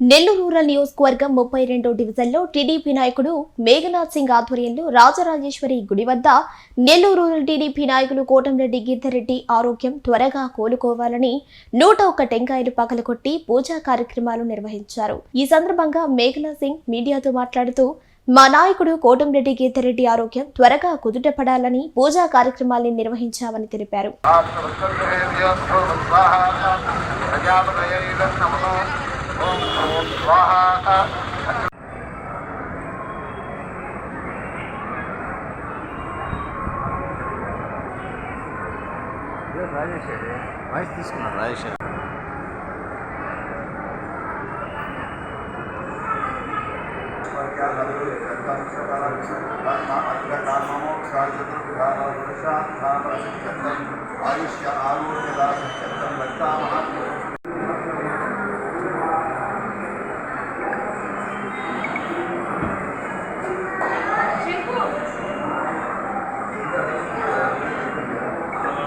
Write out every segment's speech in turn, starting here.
Nellore rural నియోజకవర్గం ముప్పై రెండో డివిజన్లో టీడీపీ నాయకుడు మేఘనాథ్ సింగ్ ఆధ్వర్యంలో రాజరాజేశ్వరి గుడి వద్ద నెల్లూరు రూరల్ టీడీపీ నాయకులు కోటంరెడ్డి గిద్దరెడ్డి ఆరోగ్యం త్వరగా కోలుకోవాలని నూట ఒక్క టెంకాయలు పగలగొట్టి పూజా కార్యక్రమాలు నిర్వహించారు. ఈ సందర్భంగా మేఘనాథ్ సింగ్ మీడియాతో మాట్లాడుతూ మా నాయకుడు కోటంరెడ్డి గీతారెడ్డి ఆరోగ్యం త్వరగా కుదుటపడాలని పూజా కార్యక్రమాల్ని నిర్వహించామని తెలిపారు. రాజేష్ వాయిస్ తీసుకున్నాడు రాజేష్ ఆయుష్య ఆరోగ్య సత్యం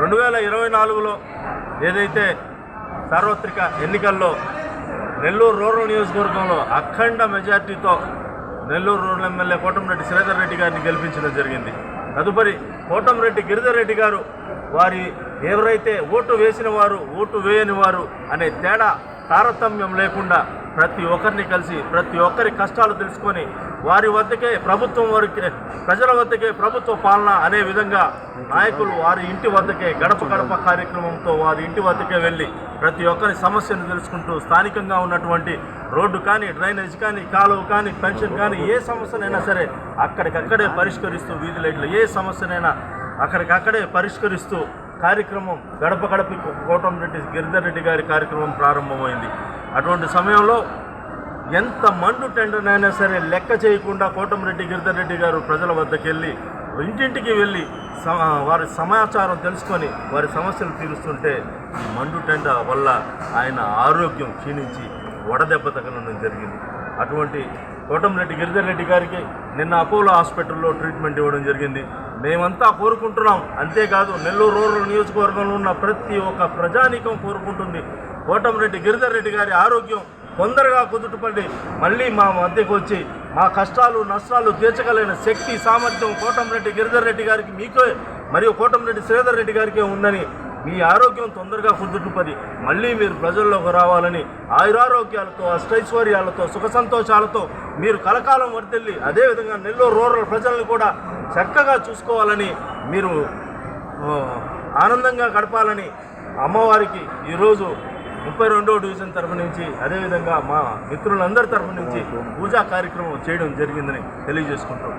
రెండు వేల ఇరవై నాలుగులో ఏదైతే సార్వత్రిక ఎన్నికల్లో నెల్లూరు రూరల్ నియోజకవర్గంలో అఖండ మెజార్టీతో నెల్లూరు రూరల్ ఎమ్మెల్యే కోటంరెడ్డి శ్రీధర్ రెడ్డి గారిని గెలిపించడం జరిగింది. తదుపరి కోటంరెడ్డి గిరిజరెడ్డి గారు వారి ఎవరైతే ఓటు వేసిన వారు ఓటు వేయని వారు అనే తేడా తారతమ్యం లేకుండా ప్రతి ఒక్కరిని కలిసి ప్రతి ఒక్కరి కష్టాలు తెలుసుకొని వారి వద్దకే ప్రభుత్వం వారికి ప్రజల వద్దకే ప్రభుత్వ పాలన అనే విధంగా నాయకులు వారి ఇంటి వద్దకే గడప గడప కార్యక్రమంతో వారి ఇంటి వద్దకే వెళ్ళి ప్రతి ఒక్కరి సమస్యను తెలుసుకుంటూ స్థానికంగా ఉన్నటువంటి రోడ్డు కానీ డ్రైనేజ్ కానీ కాలువ కానీ పెన్షన్ కానీ ఏ సమస్యనైనా సరే అక్కడికక్కడే పరిష్కరిస్తూ వీధి లైట్లు ఏ సమస్యనైనా అక్కడికక్కడే పరిష్కరిస్తూ కార్యక్రమం గడప గడప కోటంరెడ్డి గిరిధర్ రెడ్డి గారి కార్యక్రమం ప్రారంభమైంది. అటువంటి సమయంలో ఎంత మండు టెండర్నైనా సరే లెక్క చేయకుండా కోటంరెడ్డి గిరిధర్ రెడ్డి గారు ప్రజల వద్దకు వెళ్ళి ఇంటింటికి వెళ్ళి వారి సమాచారం తెలుసుకొని వారి సమస్యలు తీరుస్తుంటే ఈ మండు టెండ వల్ల ఆయన ఆరోగ్యం క్షీణించి వడదెబ్బ తగలడం జరిగింది. అటువంటి కోటంరెడ్డి గిరిధర్ రెడ్డి గారికి నిన్న అపోలో హాస్పిటల్లో ట్రీట్మెంట్ ఇవ్వడం జరిగింది. మేమంతా కోరుకుంటున్నాం. అంతేకాదు నెల్లూరు రూరల్ నియోజకవర్గంలో ఉన్న ప్రతి ఒక్క ప్రజానీకం కోరుకుంటుంది. కోటంరెడ్డి గిరిధర్ రెడ్డి గారి ఆరోగ్యం తొందరగా కుదుటపడి మళ్ళీ మా మధ్యకు వచ్చి మా కష్టాలు నష్టాలు తీర్చగలిగిన శక్తి సామర్థ్యం కోటంరెడ్డి గిరిధర్ రెడ్డి గారికి మీకే మరియు కోటంరెడ్డి శ్రీధర్ రెడ్డి గారికే ఉందని మీ ఆరోగ్యం తొందరగా కుదుటపడి మళ్ళీ మీరు ప్రజల్లోకి రావాలని ఆయురారోగ్యాలతో అష్టైశ్వర్యాలతో సుఖ సంతోషాలతో మీరు కలకాలం వర్తిల్లి అదేవిధంగా నెల్లూరు రూరల్ ప్రజలను కూడా చక్కగా చూసుకోవాలని మీరు ఆనందంగా గడపాలని అమ్మవారికి ఈరోజు ముప్పై రెండో డివిజన్ తరఫు నుంచి అదేవిధంగా మా మిత్రులందరి తరఫు నుంచి పూజా కార్యక్రమం చేయడం జరిగిందని తెలియజేసుకుంటాం